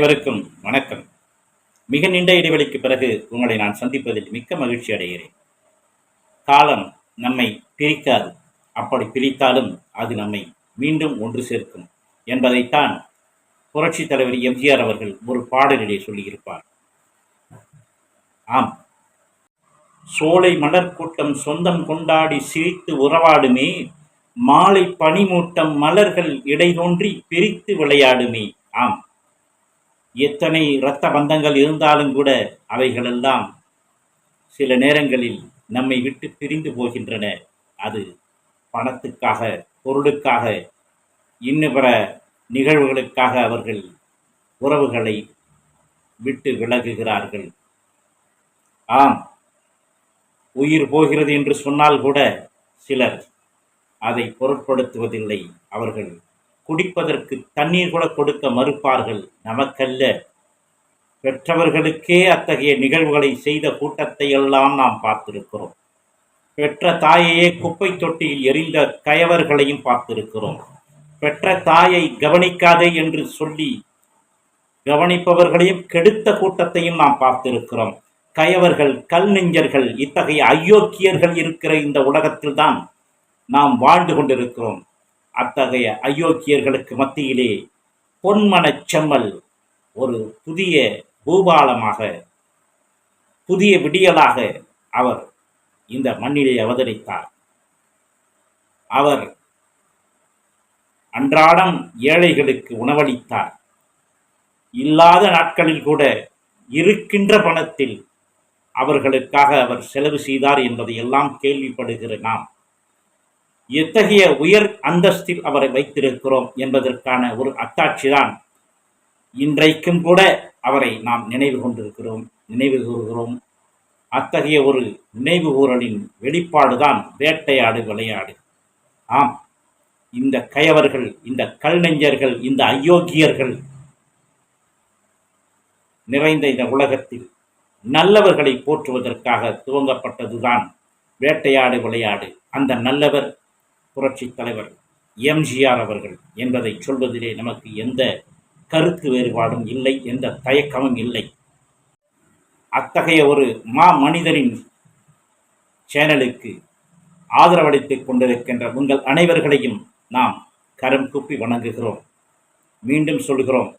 அனைவருக்கும் வணக்கம். மிக நீண்ட இடைவெளிக்கு பிறகு உங்களை நான் சந்திப்பதில் மிக்க மகிழ்ச்சி அடைகிறேன். காலம் நம்மை பிரிக்காது. அப்படி பிரித்தாலும் அது நம்மை மீண்டும் ஒன்று சேர்க்கும் என்பதைத்தான் புரட்சித் தலைவர் எம்ஜிஆர் அவர்கள் ஒரு பாடலிலே சொல்லியிருப்பார். ஆம். சோலை மலர் கூட்டம் சொந்தம் கொண்டாடி சிரித்து உறவாடுமே மாலை பனிமூட்டம் மலர்கள் இடைதோன்றி பிரித்து விளையாடுமே. ஆம். எத்தனை இரத்த பந்தங்கள் இருந்தாலும் கூட அவைகளெல்லாம் சில நேரங்களில் நம்மை விட்டு பிரிந்து போகின்றன. அது பணத்துக்காக பொருளுக்காக இன்னும் பிற நிகழ்வுகளுக்காக அவர்கள் உறவுகளை விட்டு விலகுகிறார்கள். ஆம் உயிர் போகிறது என்று சொன்னால் கூட சிலர் அதை பொருட்படுத்துவதில்லை. அவர்கள் குடிப்பதற்கு தண்ணீர் கூட கொடுக்க மறுப்பார்கள். நமக்கல்ல. பெற்றவர்களுக்கே அத்தகைய நிகழ்வுகளை செய்த கூட்டத்தை எல்லாம் நாம் பார்த்திருக்கிறோம். பெற்ற தாயையே குப்பை தொட்டியில் எரிந்த கயவர்களையும் பார்த்திருக்கிறோம். பெற்ற தாயை கவனிக்காதே என்று சொல்லி கவனிப்பவர்களையும் கெடுத்த கூட்டத்தையும் நாம் பார்த்திருக்கிறோம். கயவர்கள் கல் நெஞ்சர்கள் இத்தகைய அயோக்கியர்கள் இருக்கிற இந்த உலகத்தில்தான் நாம் வாழ்ந்து கொண்டிருக்கிறோம். அத்தகைய அயோக்கியர்களுக்கு மத்தியிலே பொன்மனச் செம்மல் ஒரு புதிய பூபாலமாக புதிய விடியலாக அவர் இந்த மண்ணிலே அவதரித்தார். அவர் அன்றாடம் ஏழைகளுக்கு உணவளித்தார். இல்லாத நாட்களில் கூட இருக்கின்ற பணத்தில் அவர்களுக்காக அவர் செலவு செய்தார் என்பதை எல்லாம் கேள்விப்படுகிற நாம் எத்தகைய உயர் அந்தஸ்தில் அவரை வைத்திருக்கிறோம் என்பதற்கான ஒரு அத்தாட்சிதான். இன்றைக்கும் கூட அவரை நாம் நினைவு கொண்டிருக்கிறோம் நினைவு கூறுகிறோம். அத்தகைய ஒரு நினைவு கூறலின் வெளிப்பாடுதான் வேட்டையாடு விளையாடு. ஆம் இந்த கயவர்கள் இந்த கல் நெஞ்சர்கள் இந்த அயோக்கியர்கள் நிறைந்த இந்த உலகத்தில் நல்லவர்களை போற்றுவதற்காக துவங்கப்பட்டதுதான் வேட்டையாடு விளையாடு. அந்த நல்லவர் புரட்சித் தலைவர் எம்ஜிஆர் அவர்கள் என்பதை சொல்வதிலே நமக்கு எந்த கருத்து வேறுபாடும் இல்லை எந்த தயக்கமும் இல்லை. அத்தகைய ஒரு மா மனிதனின் சேனலுக்கு ஆதரவளித்துக் கொண்டிருக்கின்ற உங்கள் அனைவர்களையும் நாம் கரம் கூப்பி வணங்குகிறோம். மீண்டும் சொல்கிறோம்.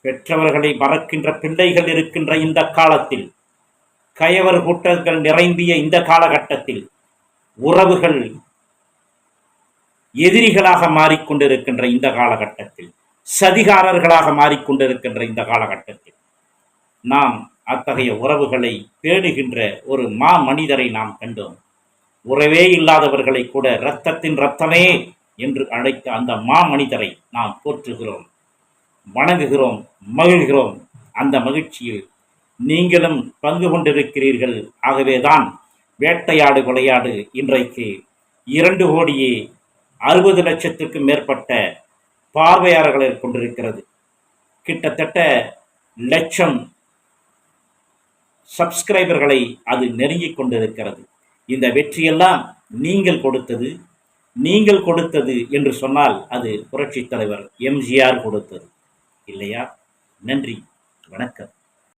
பெற்றவர்களை மறக்கின்ற பிள்ளைகள் இருக்கின்ற இந்த காலத்தில் கயவர் கூட்டங்கள் நிரம்பிய இந்த காலகட்டத்தில் உறவுகள் எதிரிகளாக மாறிக்கொண்டிருக்கின்ற இந்த காலகட்டத்தில் சதிகாரர்களாக மாறிக்கொண்டிருக்கின்ற இந்த காலகட்டத்தில் நாம் அத்தகைய உறவுகளை பேணுகின்ற ஒரு மா மனிதரை நாம் கண்டோம். உறவே இல்லாதவர்களை கூட இரத்தத்தின் ரத்தமே என்று அழைத்த அந்த மா மனிதரை நாம் போற்றுகிறோம் வணங்குகிறோம் மகிழ்கிறோம். அந்த மகிழ்ச்சியில் நீங்களும் பங்கு கொண்டிருக்கிறீர்கள். ஆகவேதான் வேட்டையாடு விளையாடு இன்றைக்கு இரண்டு கோடியே அறுபது லட்சத்துக்கும் மேற்பட்ட பார்வையாளர்களை கொண்டிருக்கிறது. கிட்டத்தட்ட லட்சம் சப்ஸ்கிரைபர்களை அது நெருங்கிக் கொண்டிருக்கிறது. இந்த வெற்றியெல்லாம் நீங்கள் கொடுத்தது நீங்கள் கொடுத்தது என்று சொன்னால் அது புரட்சித் தலைவர் எம்ஜிஆர் கொடுத்தது. இல்லையா? நன்றி வணக்கம்.